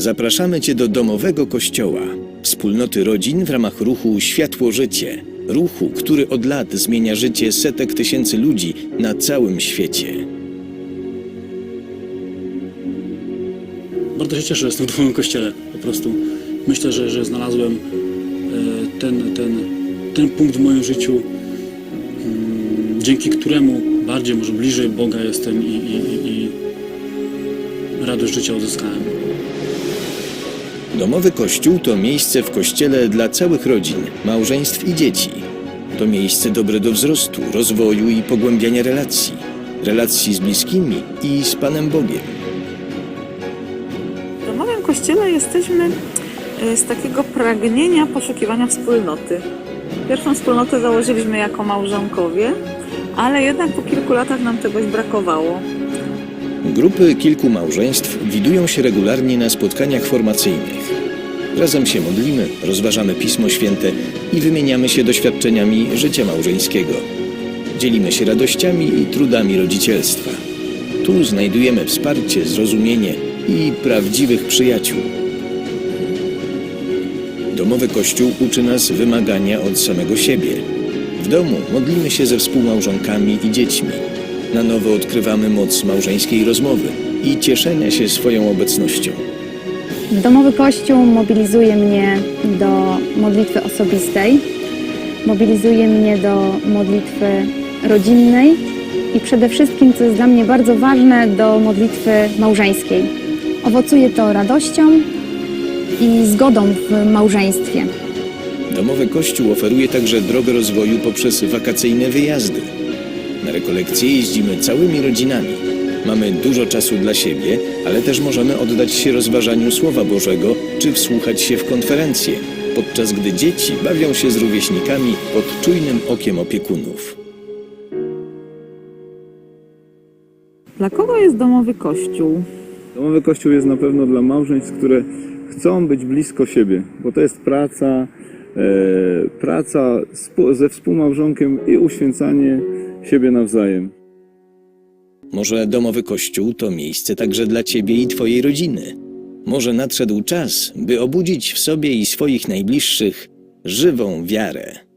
Zapraszamy Cię do domowego kościoła, wspólnoty rodzin w ramach ruchu Światło Życie. Ruchu, który od lat zmienia życie setek tysięcy ludzi na całym świecie. Bardzo się cieszę, że jestem w domowym kościele. Po prostu myślę, że, że znalazłem e, ten, ten, ten punkt w moim życiu, mm, dzięki któremu bardziej, może bliżej Boga jestem i, i, i, i radość życia uzyskałem. Domowy kościół to miejsce w kościele dla całych rodzin, małżeństw i dzieci. To miejsce dobre do wzrostu, rozwoju i pogłębiania relacji. Relacji z bliskimi i z Panem Bogiem. W domowym kościele jesteśmy e, z takiego pragnienia poszukiwania wspólnoty. Pierwszą wspólnotę założyliśmy jako małżonkowie, ale jednak po kilku latach nam czegoś brakowało. Grupy kilku małżeństw widują się regularnie na spotkaniach formacyjnych. Razem się modlimy, rozważamy Pismo Święte i wymieniamy się doświadczeniami życia małżeńskiego. Dzielimy się radościami i trudami rodzicielstwa. Tu znajdujemy wsparcie, zrozumienie i prawdziwych przyjaciół. Domowy Kościół uczy nas wymagania od samego siebie. W domu modlimy się ze współmałżonkami i dziećmi. Na nowo odkrywamy moc małżeńskiej rozmowy i cieszenia się swoją obecnością. Domowy Kościół mobilizuje mnie do modlitwy osobistej, mobilizuje mnie do modlitwy rodzinnej i przede wszystkim, co jest dla mnie bardzo ważne, do modlitwy małżeńskiej. Owocuje to radością i zgodą w małżeństwie. Domowy Kościół oferuje także drogę rozwoju poprzez wakacyjne wyjazdy. Na rekolekcje jeździmy całymi rodzinami. Mamy dużo czasu dla siebie, ale też możemy oddać się rozważaniu Słowa Bożego czy wsłuchać się w konferencje, podczas gdy dzieci bawią się z rówieśnikami pod czujnym okiem opiekunów. Dla kogo jest domowy kościół? Domowy kościół jest na pewno dla małżeństw, które chcą być blisko siebie, bo to jest praca, e, praca ze współmałżonkiem i uświęcanie siebie nawzajem. Może domowy kościół to miejsce także dla ciebie i twojej rodziny. Może nadszedł czas, by obudzić w sobie i swoich najbliższych żywą wiarę.